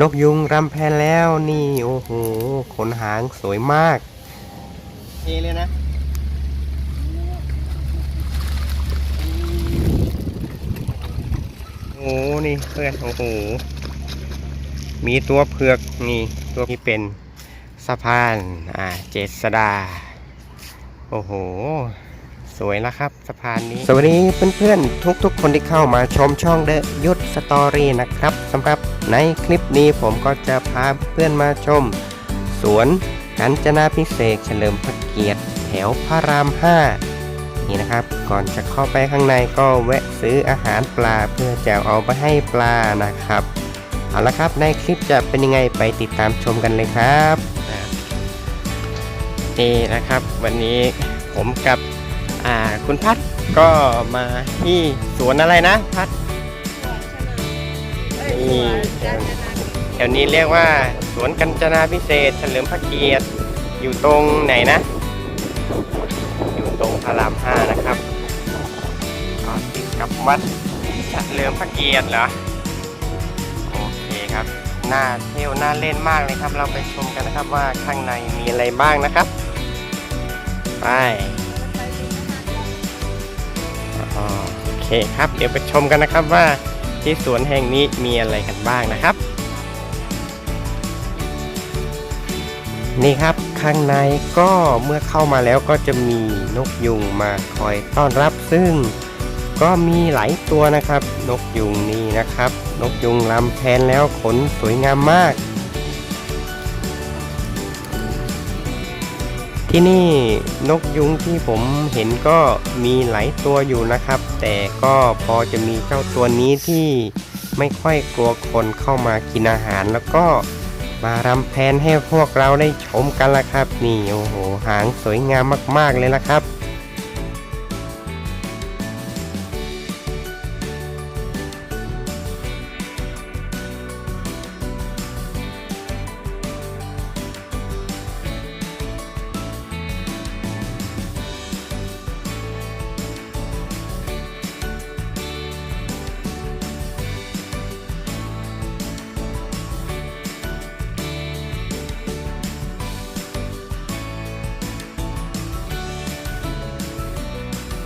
นกยุงรำแพนแล้วนี่โอ้โหขนหางสวยมากเทเลยนะโอ้โหนี่เพื่อนโอ้โหมีตัวเผือกนี่ตัวนี้เป็นสะพานอ่าเจษดา โอ้โห สวยนะครับสะพานนี้ สวัสดีเพื่อนๆ ทุกๆ คนที่เข้ามาชมช่องเดอะยุทธสตอรี่นะครับสำหรับในคลิปนี้ผมก็จะพาเพื่อนมาชม สวนกัญจนาพิเศษกเฉลิมพระเกียรติแถวพระราม 5 นี่นะครับ ก่อนจะเข้าไปข้างในก็แวะซื้ออาหารปลาเพื่อจะเอาไปให้ปลานะครับ เอาละครับในคลิปจะเป็นยังไงไปติดตามชมกันเลยครับอ่านี่นะครับ วันนี้ผมกับ อ่าคุณพัดก็มาที่สวนอะไรนะพัดนี่แถวนี้เรียกว่าสวนกัญจนาพิเศษเฉลิมพระเกียรติอยู่ตรงไหนนะ อยู่ตรงพระรามห้านะครับก็ติดกับวัดเฉลิมพระเกียรติเหรอโอเคครับน่าเที่ยวน่าเล่นมากเลยครับ เราไปชมกันนะครับว่าข้างในมีอะไรบ้างนะครับ ไป คครับ เดี๋ยวไปชมกันนะครับว่าที่สวนแห่งนี้มีอะไรกันบ้างนะครับ นี่ครับข้างในก็เมื่อเข้ามาแล้วก็จะมีนกยุงมาคอยต้อนรับซึ่งก็มีหลายตัวนะครับ นกยุงนี่นะครับ นกยุงลำแพนแล้วขนสวยงามมาก ที่นี่นกยุงที่ผมเห็นก็มีหลายตัวอยู่นะครับ แต่ก็พอจะมีเจ้าตัวนี้ที่ไม่ค่อยกลัวคนเข้ามากินอาหาร แล้วก็มารำแพนให้พวกเราได้ชมกันละครับ นี่โอ้โหหางสวยงามมากๆเลยละครับ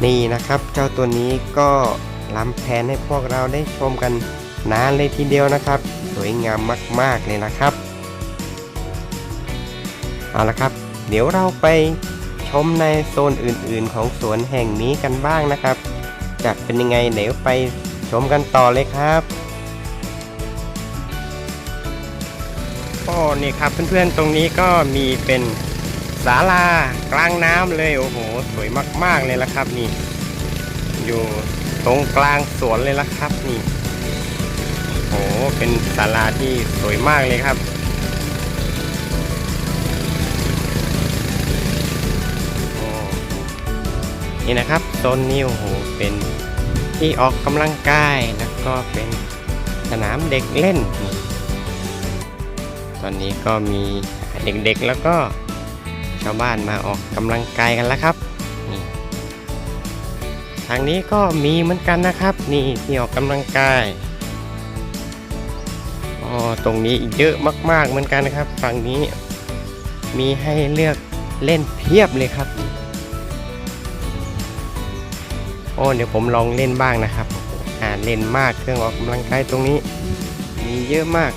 นี่นะครับ เจ้าตัวนี้ก็ล้ำแผนให้พวกเราได้ชมกันนานเลยทีเดียวนะครับ สวยงามมาก ๆ เลยนะครับ เอาละครับ เดี๋ยวเราไปชมในโซนอื่นๆ ของสวนแห่งนี้กันบ้างนะครับ จะเป็นยังไงเดี๋ยวไปชมกันต่อเลยครับก็นี่ครับเพื่อนๆตรงนี้ก็มีเป็น ศาลากลางน้ำเลยโอ้โห สวยมากๆเลยละครับนี่ อยู่ตรงกลางสวนเลยละครับนี่โอ้โหเป็นศาลาที่สวยมากเลยครับโอ้นี่นะครับโซนนี้โอ้โหเป็นที่ออกกำลังกายแล้วก็เป็นสนามเด็กเล่น ตอนนี้ก็มีเด็กๆแล้วก็าวบ้านมาออกกำลังกายกันแล้วครับนี่ทางนี้ก็มีเหมือนกันนะครับ นี่ที่ออกกำลังกายอ๋อตรงนี้เยอะมาก ๆเหมือนกันนะครับ ฝั่งนี้มีให้เลือกเล่นเพียบเลยครับโอ้เดี๋ยวผมลองเล่นบ้างนะครับอ่าเล่นมากเครื่องออกกำลังกายตรงนี้ มีเยอะมาก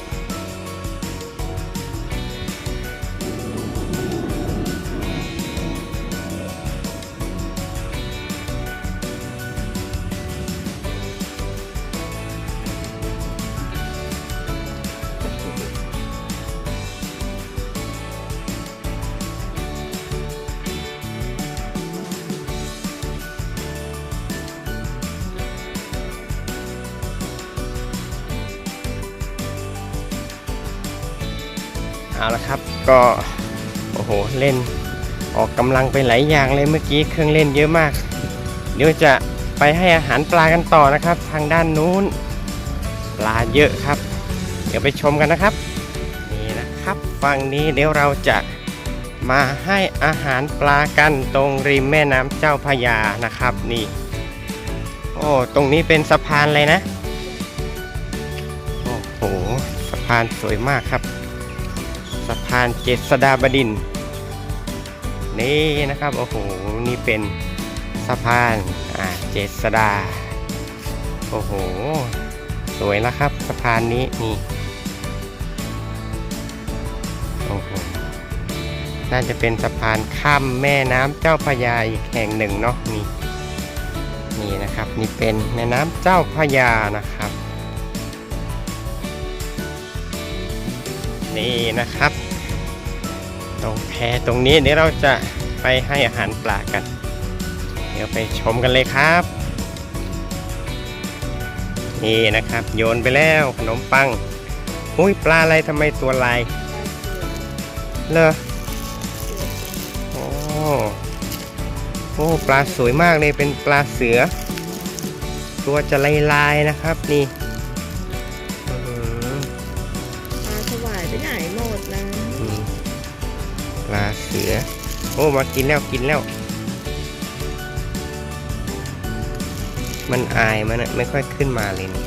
เอาละครับก็โอ้โหเล่นออกกำลังไปหลายอย่างเลยเมื่อกี้เครื่องเล่นเยอะมาก เดี๋ยวจะไปให้อาหารปลากันต่อนะครับ ทางด้านนู้นปลาเยอะครับ เดี๋ยวไปชมกันนะครับนี่นะครับฝั่งนี้เดี๋ยวเราจะมาให้อาหารปลากันตรงริมแม่น้ำเจ้าพยานะครับนี่โอ้ตรงนี้เป็นสะพานเลยนะโอ้โหสะพานสวยมากครับ สะพานเจษฎาบดิน นี่นะครับ โอ้โห นี่เป็นสะพานอ่าเจษฎา โอ้โห สวยแล้วครับสะพานนี้นี่ โอ้โห น่าจะเป็นสะพานข้ามแม่น้ำเจ้าพระยาอีกแห่งหนึ่งเนาะนี่ นี่นะครับ นี่เป็นแม่น้ำเจ้าพระยานะครับนี่นะครับ ตรงแพตรงนี้เดี๋ยวเราจะไปให้อาหารปลากัน เดี๋ยวไปชมกันเลยครับ นี่นะครับ โยนไปแล้วขนมปัง อุ้ยปลาอะไรทำไมตัวลายเลอโอ้โอ้ปลาสวยมากเลยเป็นปลาเสือ ตัวจะลายลายๆนะครับนี่ ลาเสือ โอ้มากินแล้วกินแล้ว มันอายมันอะไม่ค่อยขึ้นมาเลยนี่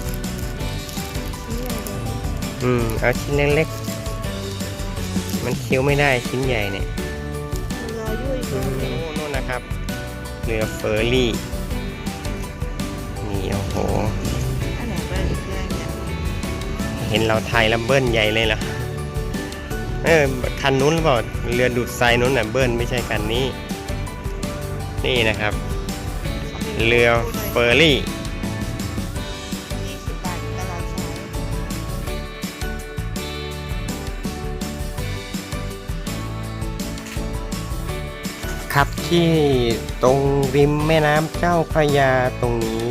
อืม เอาชิ้นเล็กๆ มันเคี้ยวไม่ได้ชิ้นใหญ่เนี่ยมันรอยุ่ยโอ้ก่อนนู่นนะครับเรือเฟอร์รี่ นี่โอ้โหอันไหนบ้างอีกอย่างเนี่ยเห็นเราไทยแล้วเบิ้ลใหญ่เลยเหรอ เออคันนู้นหรือเปล่าเรือดูดทรายนู้นน่ะเบิ้ลไม่ใช่คันนี้ นี่นะครับ เรือเฟอร์รี่20บาทตลอดสายครับที่ตรงริมแม่น้ำเจ้าพระยาตรงนี้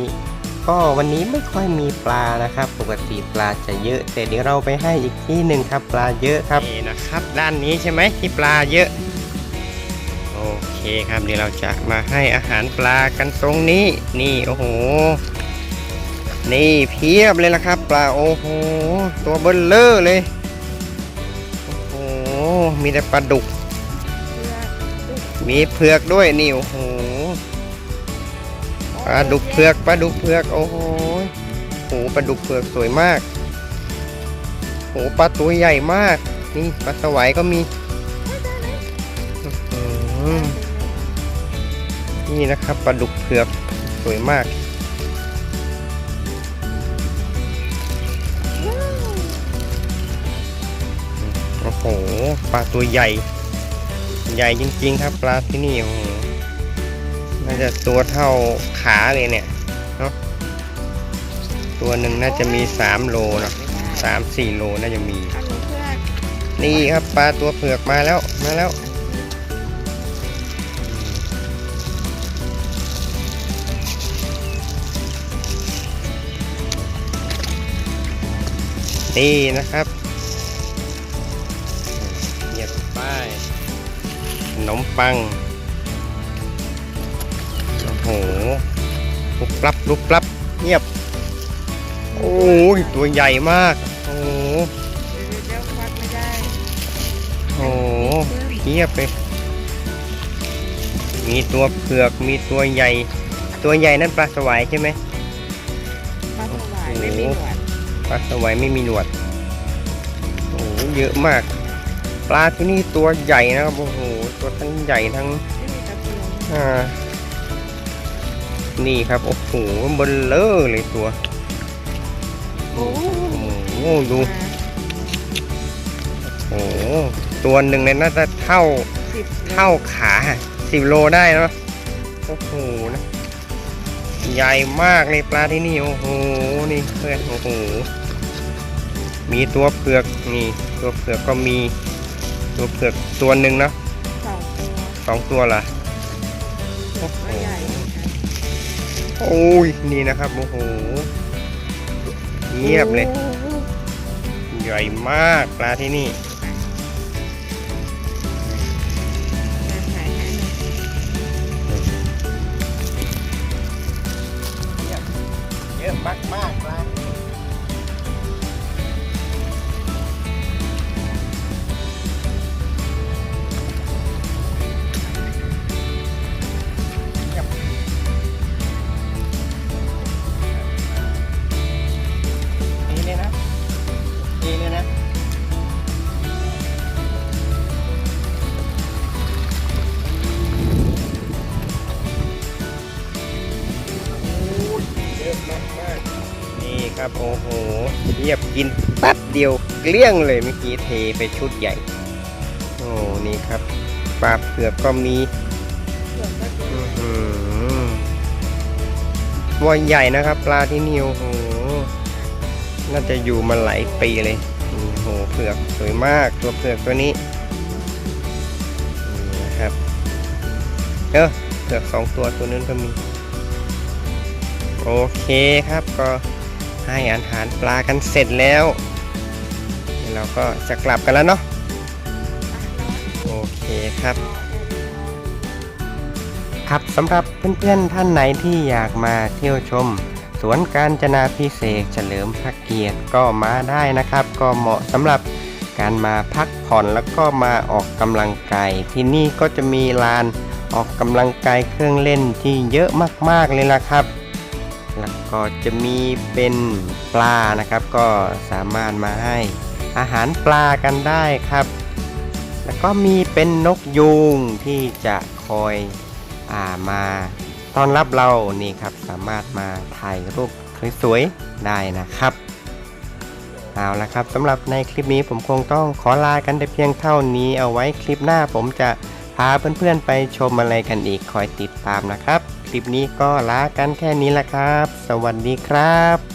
ก็วันนี้ไม่ค่อยมีปลานะครับ ปกติปลาจะเยอะแต่เดี๋ยวเราไปให้อีกที่หนึ่งครับ ปลาเยอะครับ ครับ ด้านนี้ใช่ไหมที่ปลาเยอะ โอเคครับเดี๋ยวเราจะมาให้อาหารปลากันตรงนี้ นี่โอ้โห นี่เพียบเลยละครับ ปลาโอ้โห ตัวเบิ้ลเลอร์เลย โอ้โห มีแต่ปลาดุก มีเผือกด้วยนี่โอ้โหปลาดุกเผือกปลาดุกเผือกโอ้โหโอ้โหปลาดุกเผือกสวยมากโอ้โหปลาตัวใหญ่มาก นี่ปลาสวายก็มีนี่นะครับปลาดุกเผือกสวยมาก โอ้โห ปลาตัวใหญ่ ใหญ่จริงๆครับ ปลาที่นี่โอ้โหน่าจะตัวเท่าขาเลยเนี่ยเนาะตัวหนึ่งน่าจะมีสามโลเนาะสามสี่โลน่าจะมี นี่ครับปลาตัวเผือกมาแล้วมาแล้ว นี่นะครับเหยียบป้ายขนมปัง โอ้โหลุกปรับลุกปรับเงียบ โอ้ยตัวใหญ่มาก เทียบเลยมีตัวเผือกมีตัวใหญ่ ตัวใหญ่นั่นปลาสวายใช่ไหมปลาสวายไม่มีหนวดปลาสวายไม่มีหนวดโอ้โหเยอะมาก ปลาที่นี่ตัวใหญ่นะครับโอ้โหตัวทั้งใหญ่ทั้งไม่มีตะเกียงอ่านี่ครับโอ้โหเบลเลอร์เลยตัวโอ้โอ้โหดูโอ้โห ตัวหนึ่งเนี่ยน่าจะเท่าสิบเท่าขาสิบโลได้เนาะโอ้โหนะใหญ่มากเลยปลาที่นี่ โอ้โหนี่เพื่อนโอ้โหมีตัวเผือกนี่ ตัวเผือกก็มีตัวเผือกตัวหนึ่งเนาะสองตัวสองตัวละตัวใหญ่เหมือนกันโอ้ยนี่นะครับโอ้โหเงียบเลยโอ้โหใหญ่มากปลาที่นี่ มากมากปลาดีเลยนะดีเลยนะ เรียบกินแป๊บเดียวเกลี้ยงเลยเมื่อกี้เทไปชุดใหญ่ โอ้นี่ครับปลาเผือกก็มีเผือกก็เยอะอื้อหือตัวใหญ่นะครับ ปลาที่นี่โอ้โหน่าจะอยู่มาหลายปีเลยโอ้โหเผือกสวยมากตัวเผือกตัวนี้นะครับเออเผือกสองตัวตัวนั้นก็มี โอเคครับก็ ให้อาหารปลากันเสร็จแล้วเราก็จะกลับกันแล้วเนาะโอเคครับ ครับสำหรับเพื่อนๆท่านไหนที่อยากมาเที่ยวชม สวนกาญจนาพิเศษเฉลิมพระเกียรติก็มาได้นะครับ ก็เหมาะสำหรับการมาพักผ่อนแล้วก็มาออกกำลังกายที่นี่ก็จะมีลานออกกำลังกายเครื่องเล่นที่เยอะมากๆเลยล่ะครับ แล้วก็จะมีเป็นปลานะครับ ก็สามารถมาให้อาหารปลากันได้ครับ แล้วก็มีเป็นนกยูงที่จะคอยอามาต้อนรับเรานี่ครับสามารถมาถ่ายรูปสวยๆได้นะครับเอาละครับสำหรับในคลิปนี้ผมคงต้องขอลากันแต่เพียงเท่านี้เอาไว้คลิปหน้าผมจะพาเพื่อนๆไปชมอะไรกันอีกคอยติดตามนะครับ ลิปนี้ก็ลากันแค่นี้ละครับ สวัสดีครับ